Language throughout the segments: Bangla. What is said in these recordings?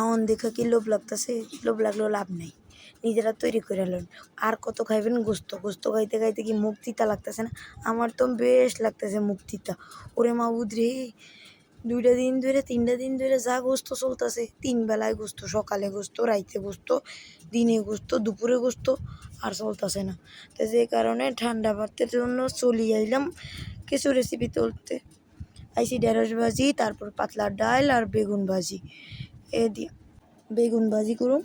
খাওয়ান দেখে কি লোভ লাগতেছে? লোভ লাগলেও লাভ নেই। নিজেরা তৈরি করে নেন আর কত খাইবেন? গোস্ত। গোস্ত খাইতে খাইতে কি মুখ তিতা লাগতেছে না? আমার তো বেশ লাগতেছে মুখ তিতা ওরে মাবুদ রে, দুইটা দিন ধরে তিনটা দিন ধরে যা গোস্ত চলতেছে, তিন বেলায় গোস্ত, সকালে গোস্ত, রাইতে গোস্ত, দিনে গোস্ত, দুপুরে গোস্ত, আর চলতেছে না। তো যে কারণে ঠান্ডা ভাতের জন্য চলি আইলাম কিছু রেসিপি তুলতে। আইসি ঢেঁড়স ভাজি, তারপর পাতলা ডাল আর বেগুন ভাজি। এ দিয়া, বেগুন ভাজি করুম,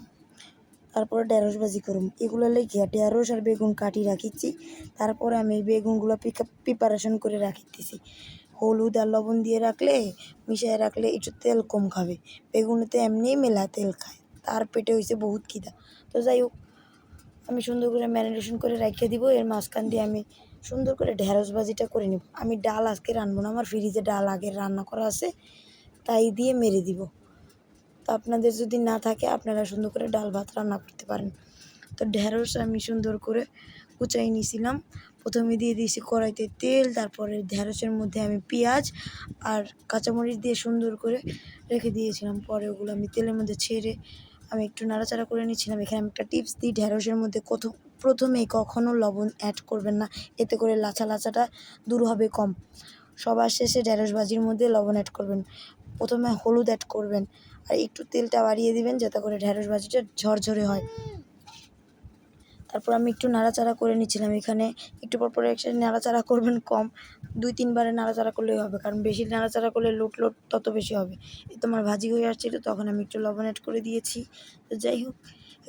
তারপরে ঢেঁড়স ভাজি করুম। এগুলো লেগে ঢেঁড়স আর বেগুন কাটি রাখিচ্ছি। তারপরে আমি বেগুনগুলো প্রিপারেশন করে রাখিতেছি। হলুদ আর লবণ দিয়ে রাখলে মিশিয়ে রাখলে একটু তেল কম খাবে। বেগুনেতে এমনিই মেলা তেল খায়। তার পেটে হয়েছে বহুত খিদা। তো যাই হোক, আমি সুন্দর করে ম্যারিনেশন করে রাখিয়ে দিব। এর মাঝখান দিয়ে আমি সুন্দর করে ঢেঁড়স ভাজিটা করে নিব। আমি ডাল আজকে রানবো না। আমার ফ্রিজে ডাল আগে রান্না করা আছে, তাই দিয়ে মেরে দিব। তো আপনাদের যদি না থাকে, আপনারা সুন্দর করে ডাল ভাত রান্না করতে পারেন। তো ঢেঁড়স আমি সুন্দর করে কুচাই নিয়েছিলাম প্রথমে দিয়ে দিয়েছি কড়াইতে তেল, তারপরে ঢেঁড়সের মধ্যে আমি পেঁয়াজ আর কাঁচামরিচ দিয়ে সুন্দর করে রেখে দিয়েছিলাম। পরে ওগুলো আমি তেলের মধ্যে ছেড়ে আমি একটু নাড়াচাড়া করে নিচ্ছিলাম। এখানে আমি একটা টিপস দিই, ঢেঁড়সের মধ্যে কত প্রথমে কখনও লবণ অ্যাড করবেন না। এতে করে লাচা লাচাটা দূর হবে কম। সবার শেষে ঢেঁড়স ভাজির মধ্যে লবণ অ্যাড করবেন। প্রথমে হলুদ অ্যাড করবেন আর একটু তেলটা বাড়িয়ে দিবেন যাতে করে ঢেঁড়স ভাজিটা ঝরঝরে হয়। তারপর আমি একটু নাড়াচাড়া করে নিচ্ছিলাম এখানে। একটু পর পরে একসাথে নাড়াচাড়া করবেন কম। দুই, তিনবারে নাড়াচাড়া করলেই হবে, কারণ বেশি নাড়াচাড়া করলে লোট লোট তত বেশি হবে। এই তোমার ভাজি হয়ে আসছিল, তখন আমি একটু লবণ অ্যাড করে দিয়েছি। তো যাই হোক,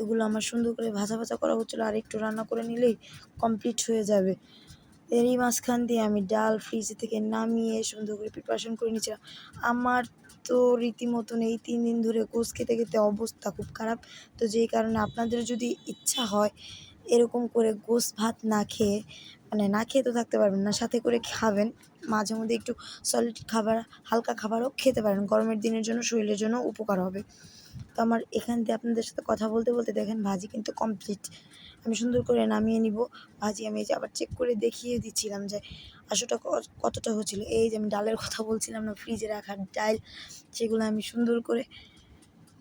এগুলো আমার সুন্দর করে ভাজা ভাজা করা হচ্ছিল। আর একটু রান্না করে নিলেই কমপ্লিট হয়ে যাবে। এরই মাঝখান দিয়ে আমি ডাল ফ্রিজ থেকে নামিয়ে সুন্দর করে প্রিপারেশন করে নিয়েছিলাম। আমার তো রীতিমতন এই তিন দিন ধরে গোস খেতে খেতে অবস্থা খুব খারাপ। তো যেই কারণে আপনাদের যদি ইচ্ছা হয় এরকম করে গোস ভাত না খেয়ে মানে না খেয়ে তো থাকতে পারবেন না, সাথে করে খাবেন। মাঝে মধ্যে একটু সলিড খাবার, হালকা খাবারও খেতে পারেন। গরমের দিনের জন্য শরীরের জন্য উপকার হবে। তো আমার এখান দিয়ে আপনাদের সাথে কথা বলতে বলতে দেখেন ভাজি কিন্তু কমপ্লিট আমি সুন্দর করে নামিয়ে নিব। ভাজি আমি এই যে আবার চেক করে দেখিয়ে দিচ্ছিলাম যে আশুটা কতটা হচ্ছিল। এই যে আমি ডালের কথা বলছিলাম না, ফ্রিজে রাখার ডাল, সেগুলো আমি সুন্দর করে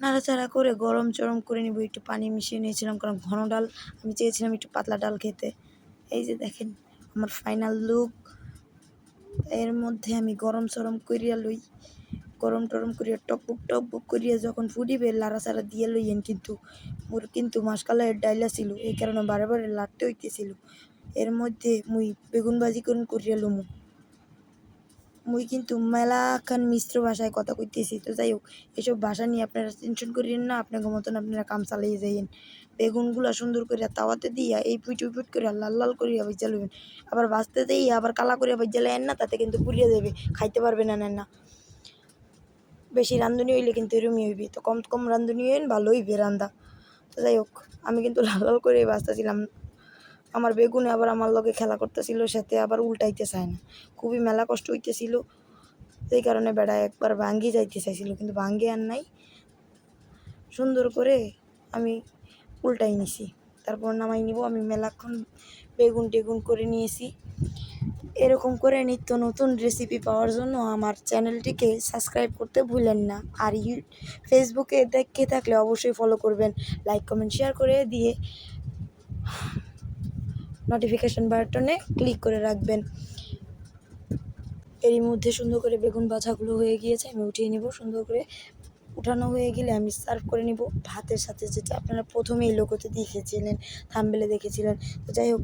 নাড়াচাড়া করে গরম চরম করে নিব। একটু পানি মিশিয়ে নিয়েছিলাম, কারণ ঘন ডাল, আমি চেয়েছিলাম একটু পাতলা ডাল খেতে। এই যে দেখেন, আমার ফাইনাল লুক এর মধ্যে আমি গরম সরম করিয়া লই গরম টরম করিয়া টকবুক টকবুক করিয়া যখন ফুটিবে লাড়াচাড়া দিয়ে লইয়েন কিন্তু মোর কিন্তু মাসকালাইয়ের ডাইলা ছিল এই কারণে বারে বারে লাড়তে হইতেছিল। এর মধ্যে মুই বেগুন করুন করিয়া লমু। মুই কিন্তু মেলাখান মিশ্র ভাষায় কথা কইতেছি, তো যাই হোক এসব ভাষা নিয়ে আপনারা টেনশন করিয়েন না আপনাকে মতন আপনারা কাম চালিয়ে যাইয়েন। বেগুনগুলো সুন্দর করিয়া তাওয়াতে দিয়া এই ফুট ফুট করিয়া লাল লাল করিয়া ভাইজা লইবেন। আবার ভাজতে দিয়ে আবার কালা করিয়া ভাইজা লেন না, তাতে কিন্তু পুড়িয়ে দেবে খাইতে পারবে না না। বেশি রান্ধুনি হইলে কিন্তু এরমই হইবে। তো কম কম রান্ধুনি হইন, ভালো হইবে রান্দা তো যাই হোক, আমি কিন্তু লাল লাল করে বাঁচতেছিলাম। আমার বেগুনে আবার আমার লগে খেলা করতেছিল সাথে আবার উল্টাইতে চায় না। খুবই মেলা কষ্ট হইতেছিল। সেই কারণে বেড়া একবার ভাঙ্গি যাইতে চাইছিল, কিন্তু ভাঙ্গি আর নাই। সুন্দর করে আমি উল্টাই নিছি। তারপর নামাই নিব, আমি মেলাক্ষণ বেগুন টেগুন করে নিয়েছি। এরকম করে নিত্য নতুন রেসিপি পাওয়ার জন্য আমার চ্যানেলটিকে সাবস্ক্রাইব করতে ভুলেন না। আর ইউ ফেসবুকে দেখে থাকলে অবশ্যই ফলো করবেন। লাইক কমেন্ট শেয়ার করে দিয়ে নোটিফিকেশান বাটনে ক্লিক করে রাখবেন। এরই মধ্যে সুন্দর করে বেগুন বাছাগুলো হয়ে গিয়েছে, আমি উঠিয়ে নিব। সুন্দর করে উঠানো হয়ে গেলে আমি সার্ভ করে নিব ভাতের সাথে, যেটা আপনারা প্রথমেই লোকতে দেখেছিলেন থামবেলে দেখেছিলেন। তো যাই হোক